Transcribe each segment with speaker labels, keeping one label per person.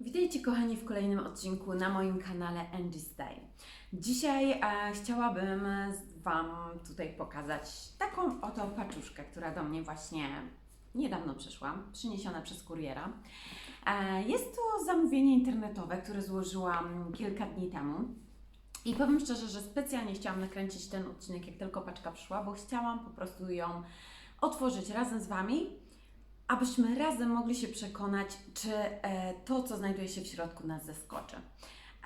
Speaker 1: Witajcie kochani w kolejnym odcinku na moim kanale Angie Style. Dzisiaj e, chciałabym Wam tutaj pokazać taką oto paczuszkę, która do mnie właśnie niedawno przyszła, przyniesiona przez kuriera. E, jest to zamówienie internetowe, które złożyłam kilka dni temu. I powiem szczerze, że specjalnie chciałam nakręcić ten odcinek, jak tylko paczka przyszła, bo chciałam po prostu ją otworzyć razem z Wami abyśmy razem mogli się przekonać, czy e, to, co znajduje się w środku, nas zaskoczy.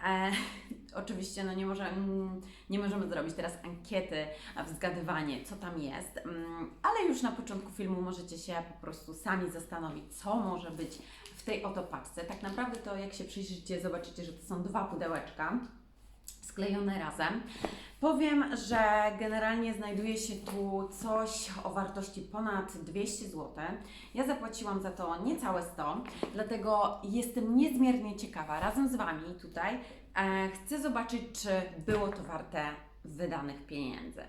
Speaker 1: E, oczywiście no nie, mm, nie możemy zrobić teraz ankiety, a zgadywanie, co tam jest, mm, ale już na początku filmu możecie się po prostu sami zastanowić, co może być w tej oto paczce. Tak naprawdę to, jak się przyjrzycie, zobaczycie, że to są dwa pudełeczka sklejone razem. Powiem, że generalnie znajduje się tu coś o wartości ponad 200 zł. Ja zapłaciłam za to niecałe 100, dlatego jestem niezmiernie ciekawa razem z Wami tutaj. E, chcę zobaczyć, czy było to warte wydanych pieniędzy.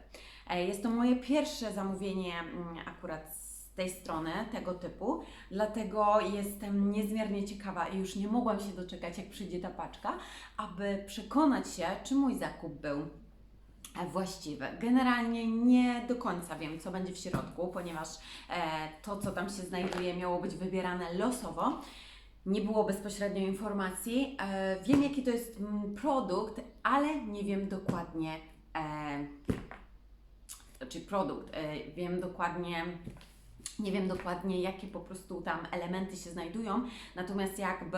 Speaker 1: E, jest to moje pierwsze zamówienie mm, akurat z tej strony, tego typu, dlatego jestem niezmiernie ciekawa i już nie mogłam się doczekać, jak przyjdzie ta paczka, aby przekonać się, czy mój zakup był e, właściwy. Generalnie nie do końca wiem, co będzie w środku, ponieważ e, to, co tam się znajduje, miało być wybierane losowo. Nie było bezpośrednio informacji. E, wiem, jaki to jest mm, produkt, ale nie wiem dokładnie, czy produkt, e, wiem dokładnie, nie wiem dokładnie, jakie po prostu tam elementy się znajdują, natomiast jakby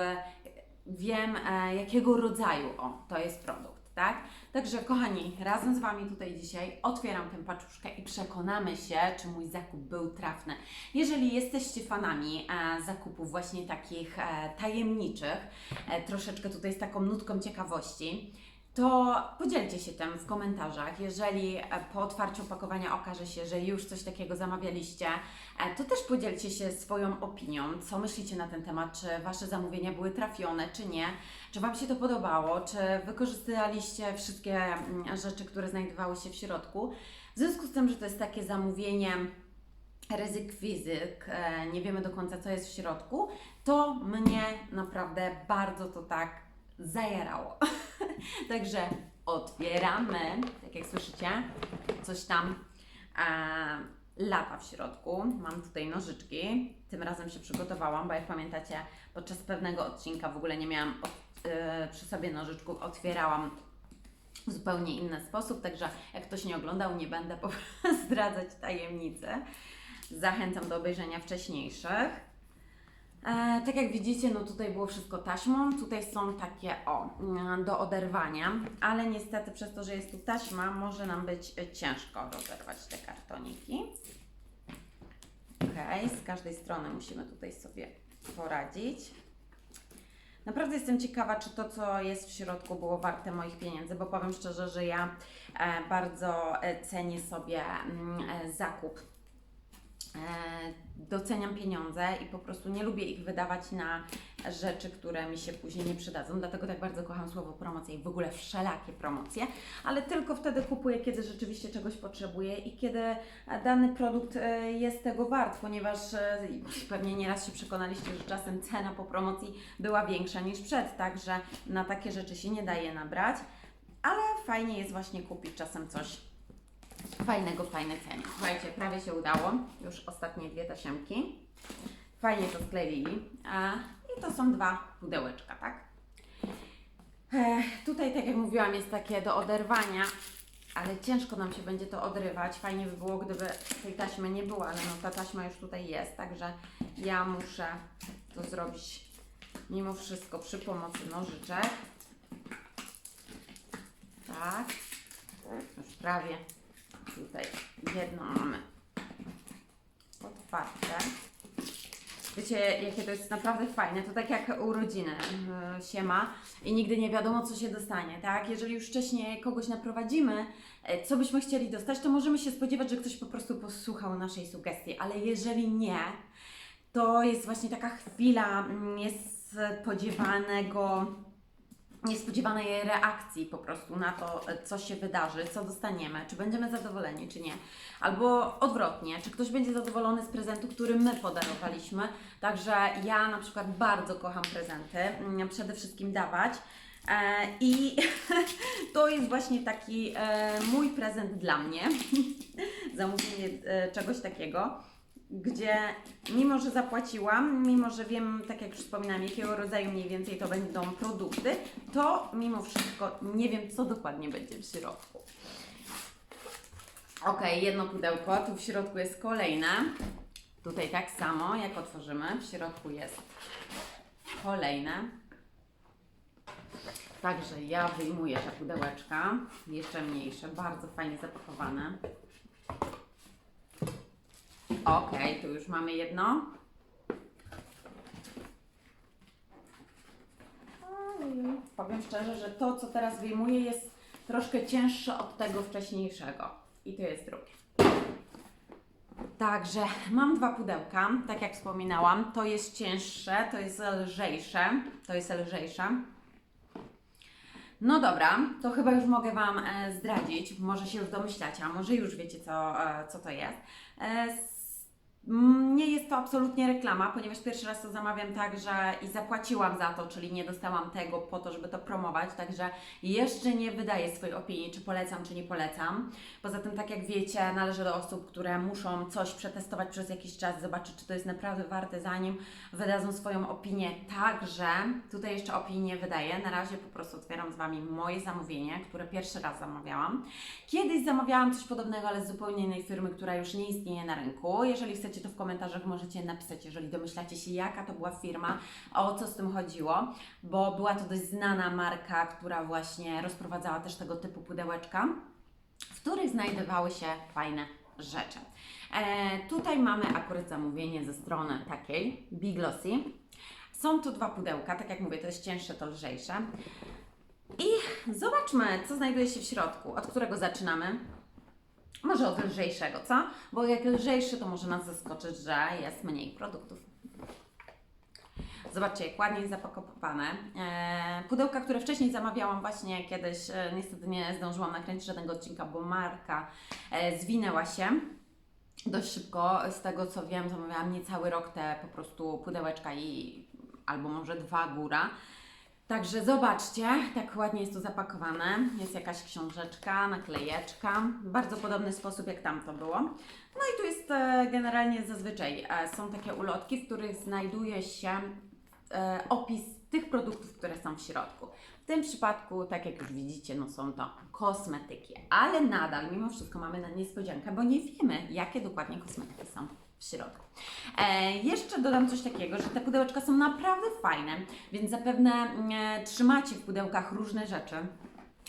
Speaker 1: wiem, e, jakiego rodzaju o, to jest produkt, tak? Także kochani, razem z Wami tutaj dzisiaj otwieram tę paczuszkę i przekonamy się, czy mój zakup był trafny. Jeżeli jesteście fanami e, zakupów właśnie takich e, tajemniczych, e, troszeczkę tutaj z taką nutką ciekawości, to podzielcie się tym w komentarzach. Jeżeli e, po otwarciu opakowania okaże się, że już coś takiego zamawialiście, e, to też podzielcie się swoją opinią. Co myślicie na ten temat? Czy Wasze zamówienia były trafione, czy nie? Czy Wam się to podobało? Czy wykorzystaliście wszystkie mm, rzeczy, które znajdowały się w środku? W związku z tym, że to jest takie zamówienie ryzyk fizyk, e, nie wiemy do końca, co jest w środku, to mnie naprawdę bardzo to tak zajarało. Także otwieramy, tak jak słyszycie, coś tam e, lata w środku. Mam tutaj nożyczki. Tym razem się przygotowałam, bo jak pamiętacie, podczas pewnego odcinka w ogóle nie miałam e, przy sobie nożyczków. Otwierałam w zupełnie inny sposób, także jak ktoś nie oglądał, nie będę zdradzać tajemnicy. Zachęcam do obejrzenia wcześniejszych. E, tak jak widzicie, no tutaj było wszystko taśmą. Tutaj są takie o, mm, do oderwania, ale niestety przez to, że jest tu taśma, może nam być ciężko rozerwać te kartoniki. Ok, z każdej strony musimy tutaj sobie poradzić. Naprawdę jestem ciekawa, czy to, co jest w środku, było warte moich pieniędzy, bo powiem szczerze, że ja e, bardzo e, cenię sobie mm, e, zakup doceniam pieniądze i po prostu nie lubię ich wydawać na rzeczy, które mi się później nie przydadzą. Dlatego tak bardzo kocham słowo promocja i w ogóle wszelakie promocje, ale tylko wtedy kupuję, kiedy rzeczywiście czegoś potrzebuję i kiedy e, dany produkt e, jest tego wart, ponieważ e, pewnie nieraz się przekonaliście, że czasem cena po promocji była większa niż przed, także na takie rzeczy się nie daje nabrać, ale fajnie jest właśnie kupić czasem coś fajnego, fajne cenie. Słuchajcie, prawie się udało. Już ostatnie dwie tasiemki. Fajnie to skleili. A, I to są dwa pudełeczka, tak? E, tutaj, tak jak mówiłam, jest takie do oderwania, ale ciężko nam się będzie to odrywać. Fajnie by było, gdyby tej taśmy nie było, ale no ta taśma już tutaj jest, także ja muszę to zrobić mimo wszystko przy pomocy nożyczek. Tak. Już prawie tutaj jedno mamy otwarte. Wiecie, jakie to jest naprawdę fajne. To tak jak urodziny yy, się ma i nigdy nie wiadomo, co się dostanie, tak? Jeżeli już wcześniej kogoś naprowadzimy, e, co byśmy chcieli dostać, to możemy się spodziewać, że ktoś po prostu posłuchał naszej sugestii, ale jeżeli nie, to jest właśnie taka chwila mm, niespodziewanego niespodziewanej reakcji po prostu na to, e, co się wydarzy, co dostaniemy, czy będziemy zadowoleni, czy nie. Albo odwrotnie, czy ktoś będzie zadowolony z prezentu, który my podarowaliśmy. Także ja na przykład bardzo kocham prezenty, mm, przede wszystkim dawać. E, I to jest właśnie taki e, mój prezent dla mnie. Zamówienie czegoś takiego, gdzie mimo, że zapłaciłam, mimo, że wiem, tak jak już wspominałam, jakiego rodzaju mniej więcej to będą produkty, to mimo wszystko nie wiem, co dokładnie będzie w środku. Ok, jedno pudełko, tu w środku jest kolejne. Tutaj tak samo, jak otworzymy, w środku jest kolejne. Także ja wyjmuję te pudełeczka, jeszcze mniejsze, bardzo fajnie zapakowane. Ok, tu już mamy jedno. Powiem szczerze, że to, co teraz wyjmuję, jest troszkę cięższe od tego wcześniejszego. I to jest drugie. Także mam dwa pudełka, tak jak wspominałam. To jest cięższe, to jest lżejsze. To jest lżejsze. No dobra, to chyba już mogę Wam e, zdradzić. Może się już domyślacie, a może już wiecie, co, e, co to jest. E, nie jest to absolutnie reklama, ponieważ pierwszy raz to zamawiam tak, że i zapłaciłam za to, czyli nie dostałam tego po to, żeby to promować, także jeszcze nie wydaję swojej opinii, czy polecam, czy nie polecam. Poza tym, tak jak wiecie, należę do osób, które muszą coś przetestować przez jakiś czas, zobaczyć, czy to jest naprawdę warte, zanim wydadzą swoją opinię. Także tutaj jeszcze opinii nie wydaję. Na razie po prostu otwieram z Wami moje zamówienie, które pierwszy raz zamawiałam. Kiedyś zamawiałam coś podobnego, ale z zupełnie innej firmy, która już nie istnieje na rynku. Jeżeli chcecie, to w komentarzach możecie napisać, jeżeli domyślacie się, jaka to była firma, o co z tym chodziło, bo była to dość znana marka, która właśnie rozprowadzała też tego typu pudełeczka, w których znajdowały się fajne rzeczy. E, tutaj mamy akurat zamówienie ze strony takiej Biglossy. Są tu dwa pudełka, tak jak mówię, to jest cięższe, to lżejsze. I zobaczmy, co znajduje się w środku, od którego zaczynamy. Może od lżejszego, co? Bo jak lżejszy, to może nas zaskoczyć, że jest mniej produktów. Zobaczcie, jak ładnie jest zapakowane. E, pudełka, które wcześniej zamawiałam właśnie kiedyś, e, niestety nie zdążyłam nakręcić żadnego odcinka, bo marka e, zwinęła się dość szybko. Z tego co wiem, zamawiałam niecały rok te po prostu pudełeczka i albo może dwa góra. Także zobaczcie, tak ładnie jest to zapakowane. Jest jakaś książeczka, naklejeczka. Bardzo podobny sposób jak tamto było. No i tu jest e, generalnie zazwyczaj e, są takie ulotki, w których znajduje się e, opis tych produktów, które są w środku. W tym przypadku, tak jak już widzicie, no są to kosmetyki, ale nadal mimo wszystko mamy na niespodziankę, bo nie wiemy, jakie dokładnie kosmetyki są w środku. E, jeszcze dodam coś takiego, że te pudełeczka są naprawdę fajne, więc zapewne e, trzymacie w pudełkach różne rzeczy.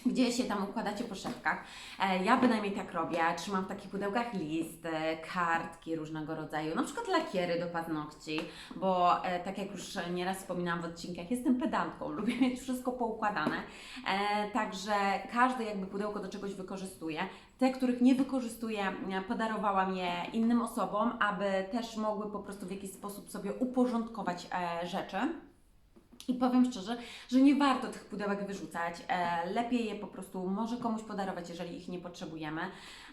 Speaker 1: Gdzie się tam układacie po szafkach. E, ja bynajmniej tak robię. Trzymam w takich pudełkach listy, kartki różnego rodzaju, na przykład lakiery do paznokci, bo e, tak jak już nieraz wspominałam w odcinkach, jestem pedantką, lubię mieć wszystko poukładane. E, także każde jakby pudełko do czegoś wykorzystuję. Te, których nie wykorzystuję, e, podarowałam je innym osobom, aby też mogły po prostu w jakiś sposób sobie uporządkować e, rzeczy. I powiem szczerze, że nie warto tych pudełek wyrzucać. E, lepiej je po prostu może komuś podarować, jeżeli ich nie potrzebujemy.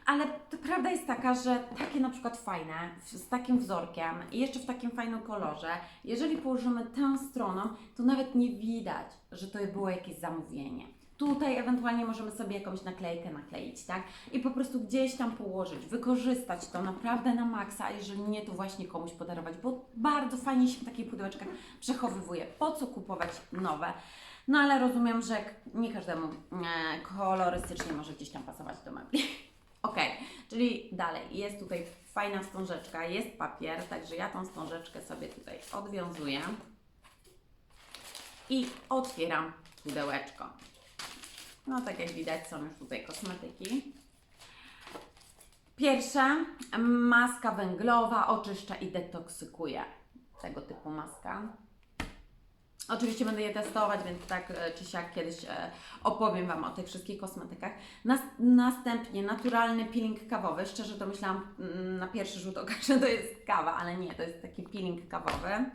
Speaker 1: Ale prawda jest taka, że takie na przykład fajne, z takim wzorkiem i jeszcze w takim fajnym kolorze, jeżeli położymy tę stroną, to nawet nie widać, że to było jakieś zamówienie. Tutaj ewentualnie możemy sobie jakąś naklejkę nakleić, tak? I po prostu gdzieś tam położyć, wykorzystać to naprawdę na maksa, a jeżeli nie, to właśnie komuś podarować, bo bardzo fajnie się w takich pudełeczkach przechowywuje. Po co kupować nowe? No ale rozumiem, że nie każdemu e, kolorystycznie może gdzieś tam pasować do mebli. Ok, czyli dalej jest tutaj fajna wstążeczka, jest papier, także ja tą wstążeczkę sobie tutaj odwiązuję i otwieram pudełeczko. No tak jak widać są już tutaj kosmetyki. Pierwsza maska węglowa oczyszcza i detoksykuje. Tego typu maska. Oczywiście będę je testować, więc tak e, czy siak kiedyś e, opowiem Wam o tych wszystkich kosmetykach. Nas, następnie naturalny peeling kawowy. Szczerze to myślałam mm, na pierwszy rzut oka, że to jest kawa, ale nie, to jest taki peeling kawowy.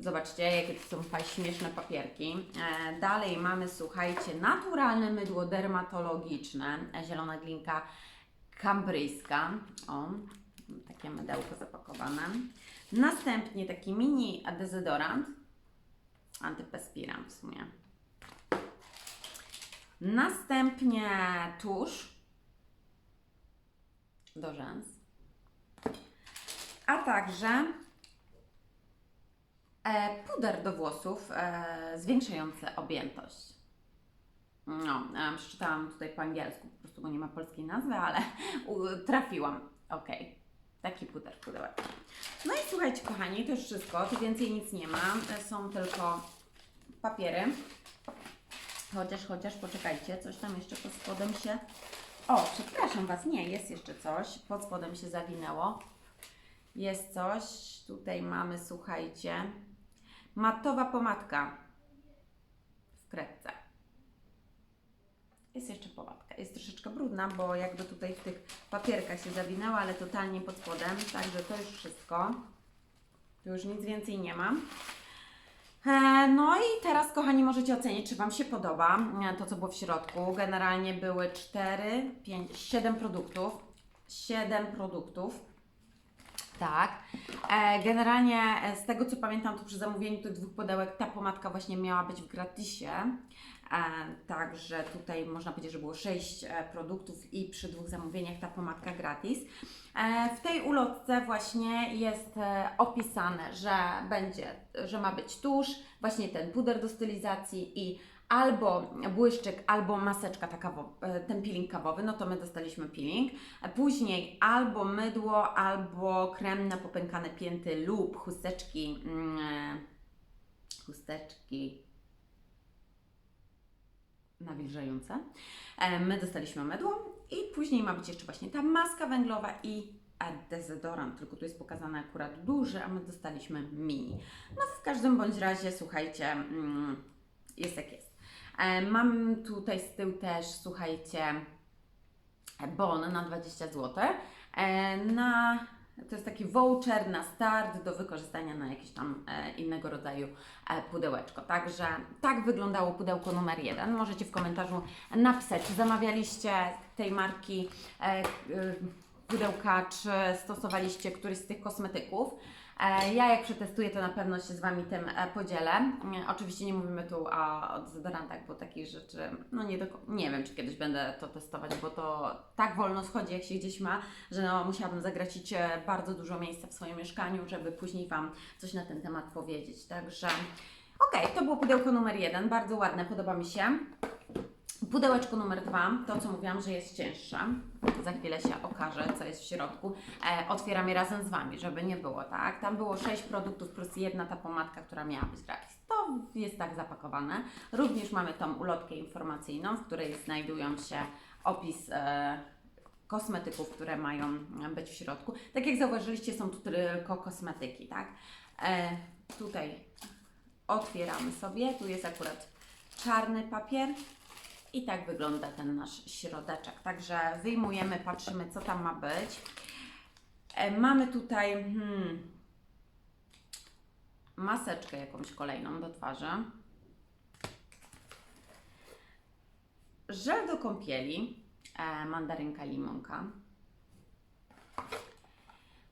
Speaker 1: Zobaczcie, jakie to są śmieszne papierki. E, dalej mamy, słuchajcie, naturalne mydło dermatologiczne, e, zielona glinka kambryjska. O, takie mydełko zapakowane. Następnie taki mini dezodorant, antyperspirant w sumie. Następnie tusz do rzęs. A także puder do włosów e, zwiększający objętość. No, e, przeczytałam tutaj po angielsku, po prostu bo nie ma polskiej nazwy, ale trafiłam. Ok, taki puder, pudełek. No i słuchajcie, kochani, to już wszystko, tu więcej nic nie ma, e, są tylko papiery. Chociaż, chociaż, poczekajcie, coś tam jeszcze pod spodem się... O, przepraszam Was, nie, jest jeszcze coś. Pod spodem się zawinęło. Jest coś. Tutaj mamy, słuchajcie, matowa pomadka w kredce. Jest jeszcze pomadka. Jest troszeczkę brudna, bo jakby tutaj w tych papierkach się zawinęła, ale totalnie pod spodem. Także to już wszystko. Tu już nic więcej nie mam. E, No i teraz, kochani, możecie ocenić, czy Wam się podoba e, to, co było w środku. Generalnie były 4, 5, 7 produktów. 7 produktów. Tak. E, Generalnie e, z tego co pamiętam, to przy zamówieniu tych dwóch pudełek ta pomadka właśnie miała być w gratisie. E, Także tutaj można powiedzieć, że było 6 produktów i przy dwóch zamówieniach ta pomadka gratis. W tej ulotce właśnie jest opisane, że będzie, że ma być tusz, właśnie ten puder do stylizacji i albo błyszczyk, albo maseczka taka, wo- e, ten peeling kawowy, no to my dostaliśmy peeling. Później albo mydło, albo krem na popękane pięty lub chusteczki, mm, e, chusteczki nawilżające. E, My dostaliśmy mydło i później ma być jeszcze właśnie ta maska węglowa i dezodorant, tylko tu jest pokazane akurat duży, a my dostaliśmy mini. No w każdym bądź razie, słuchajcie, mm, jest jak jest. E, Mam tutaj z tyłu też, słuchajcie, bon na 20 zł. E, Na, to jest taki voucher na start do wykorzystania na jakieś tam e, innego rodzaju e, pudełeczko. Także tak wyglądało pudełko numer jeden. Możecie w komentarzu napisać, czy zamawialiście tej marki e, e, pudełka, czy stosowaliście któryś z tych kosmetyków. E, Ja jak przetestuję, to na pewno się z Wami tym e, podzielę. E, Oczywiście nie mówimy tu o, dezodorantach, bo takich rzeczy, no nie, do, nie wiem, czy kiedyś będę to testować, bo to tak wolno schodzi, jak się gdzieś ma, że no, musiałabym zagracić e, bardzo dużo miejsca w swoim mieszkaniu, żeby później Wam coś na ten temat powiedzieć. Także okej, to było pudełko numer jeden, bardzo ładne, podoba mi się. Pudełeczko numer dwa, to co mówiłam, że jest cięższe. Za chwilę się okaże, co jest w środku. E, otwieram je razem z Wami, żeby nie było, tak? Tam było sześć produktów plus jedna ta pomadka, która miała być gratis. To jest tak zapakowane. Również mamy tą ulotkę informacyjną, w której znajdują się opis e, kosmetyków, które mają być w środku. Tak jak zauważyliście, są tu tylko kosmetyki, tak? E, tutaj otwieramy sobie. Tu jest akurat czarny papier. I tak wygląda ten nasz środeczek. Także wyjmujemy, patrzymy, co tam ma być. E, mamy tutaj hmm, maseczkę jakąś kolejną do twarzy. Żel do kąpieli, e, mandarynka, limonka.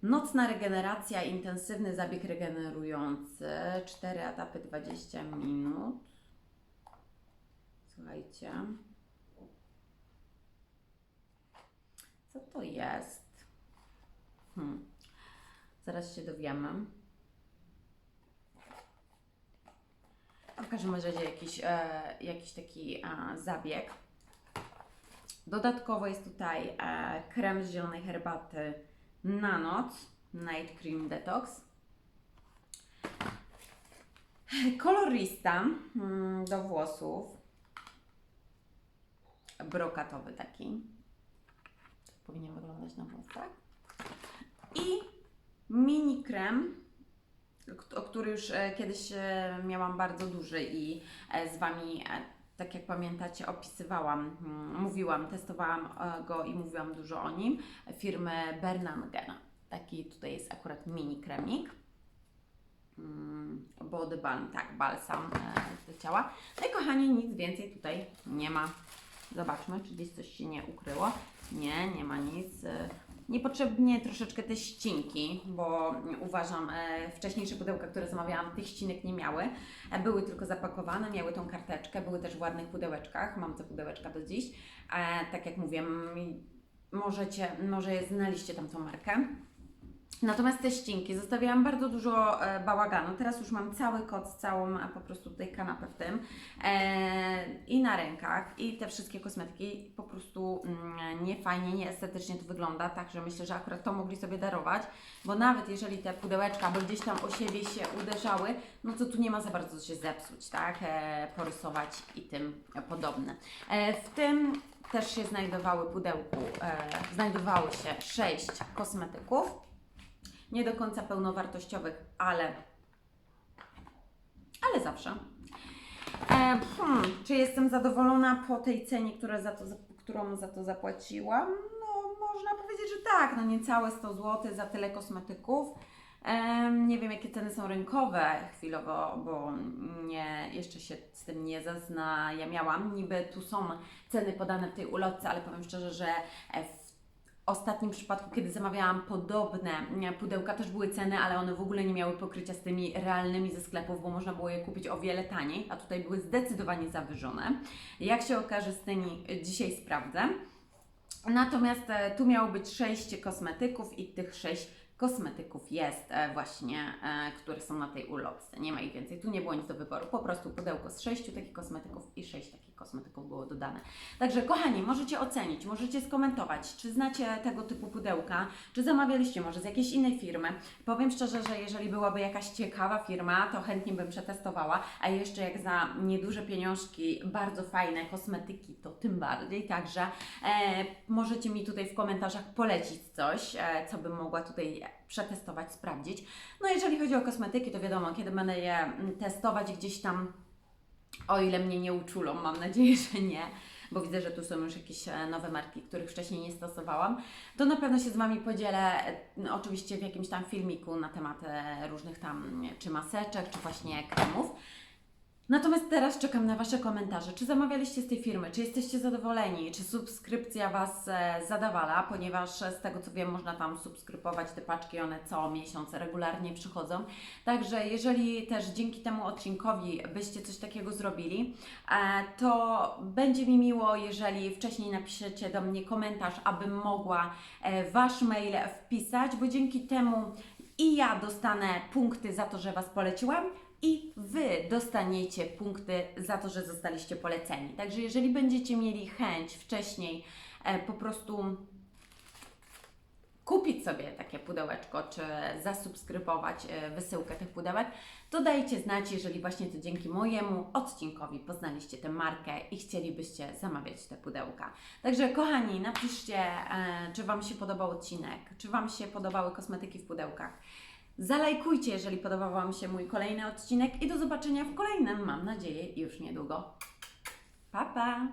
Speaker 1: Nocna regeneracja, intensywny zabieg regenerujący, 4 etapy 20 minut. Słuchajcie. Co to jest? Hmm. Zaraz się dowiemy. W każdym razie jakiś, e, jakiś taki e, zabieg. Dodatkowo jest tutaj e, krem z zielonej herbaty na noc, Night Cream Detox. Kolorista mm, do włosów. Brokatowy taki. Tak powinien wyglądać na włosach. I mini krem, o który już e, kiedyś e, miałam bardzo duży i e, z Wami, tak jak pamiętacie, opisywałam, mm, mówiłam, testowałam go i mówiłam dużo o nim, firmy Bernangen. Taki tutaj jest akurat mini kremik. Mm, bo Body Balm, tak, balsam do ciała. No i kochani, nic więcej tutaj nie ma. Zobaczmy, czy gdzieś coś się nie ukryło. Nie, nie ma nic. E, Niepotrzebnie troszeczkę te ścinki, bo uważam, e, wcześniejsze pudełka, które zamawiałam, tych ścinek nie miały. E, były tylko zapakowane, miały tą karteczkę, były też w ładnych pudełeczkach. Mam te pudełeczka do dziś. Tak jak mówię, możecie, może znaliście tam tą markę. Natomiast te ścinki, zostawiałam bardzo dużo e, bałaganu. Teraz już mam cały koc, całą e, po prostu tutaj kanapę w tym e, i na rękach i te wszystkie kosmetyki po prostu mm, nie fajnie, nie estetycznie to wygląda, także myślę, że akurat to mogli sobie darować, bo nawet jeżeli te pudełeczka by gdzieś tam o siebie się uderzały, no to tu nie ma za bardzo co się zepsuć, tak, e, porysować i tym podobne. E, w tym też się znajdowały pudełku, e, znajdowało się sześć kosmetyków nie do końca pełnowartościowych, ale, ale zawsze. E, hmm, czy jestem zadowolona po tej cenie, która za to, którą za to zapłaciłam? No, można powiedzieć, że tak. No, niecałe 100 zł za tyle kosmetyków. Em, nie wiem, jakie ceny są rynkowe chwilowo, bo nie, jeszcze się z tym nie zaznajamiałam. Niby tu są ceny podane w tej ulotce, ale powiem szczerze, że e, w ostatnim przypadku, kiedy zamawiałam podobne pudełka, też były ceny, ale one w ogóle nie miały pokrycia z tymi realnymi ze sklepów, bo można było je kupić o wiele taniej, a tutaj były zdecydowanie zawyżone. Jak się okaże z tymi, dzisiaj sprawdzę. Natomiast e, tu miało być 6 kosmetyków i tych 6 kosmetyków jest e, właśnie, e, które są na tej ulotce. Nie ma ich więcej. Tu nie było nic do wyboru. Po prostu pudełko z 6 takich kosmetyków i 6 takich kosmetyków było dodane. Także kochani, możecie ocenić, możecie skomentować, czy znacie tego typu pudełka, czy zamawialiście może z jakiejś innej firmy. Powiem szczerze, że jeżeli byłaby jakaś ciekawa firma, to chętnie bym przetestowała, a jeszcze jak za nieduże pieniążki, bardzo fajne kosmetyki, to tym bardziej. Także e, możecie mi tutaj w komentarzach polecić coś, e, co bym mogła tutaj przetestować, sprawdzić. No jeżeli chodzi o kosmetyki, to wiadomo, kiedy będę je mm, testować gdzieś tam, o ile mnie nie uczulą, mam nadzieję, że nie, bo widzę, że tu są już jakieś e, nowe marki, których wcześniej nie stosowałam, to na pewno się z Wami podzielę, e, oczywiście w jakimś tam filmiku na temat e, różnych tam, czy maseczek, czy właśnie kremów. Natomiast teraz czekam na Wasze komentarze. Czy zamawialiście z tej firmy? Czy jesteście zadowoleni? Czy subskrypcja Was e, zadawala? Ponieważ e, z tego co wiem, można tam subskrybować te paczki, one co miesiąc regularnie przychodzą. Także jeżeli też dzięki temu odcinkowi byście coś takiego zrobili, e, to będzie mi miło, jeżeli wcześniej napiszecie do mnie komentarz, abym mogła Wasz mail wpisać, bo dzięki temu i ja dostanę punkty za to, że Was poleciłam, i Wy dostaniecie punkty za to, że zostaliście poleceni. Także jeżeli będziecie mieli chęć wcześniej e, po prostu kupić sobie takie pudełeczko, czy zasubskrybować e, wysyłkę tych pudełek, to dajcie znać, jeżeli właśnie to dzięki mojemu odcinkowi poznaliście tę markę i chcielibyście zamawiać te pudełka. Także kochani, napiszcie, e, czy Wam się podobał odcinek, czy Wam się podobały kosmetyki w pudełkach. Zalajkujcie, jeżeli podobał Wam się mój kolejny odcinek i do zobaczenia w kolejnym, mam nadzieję, już niedługo. Pa, pa!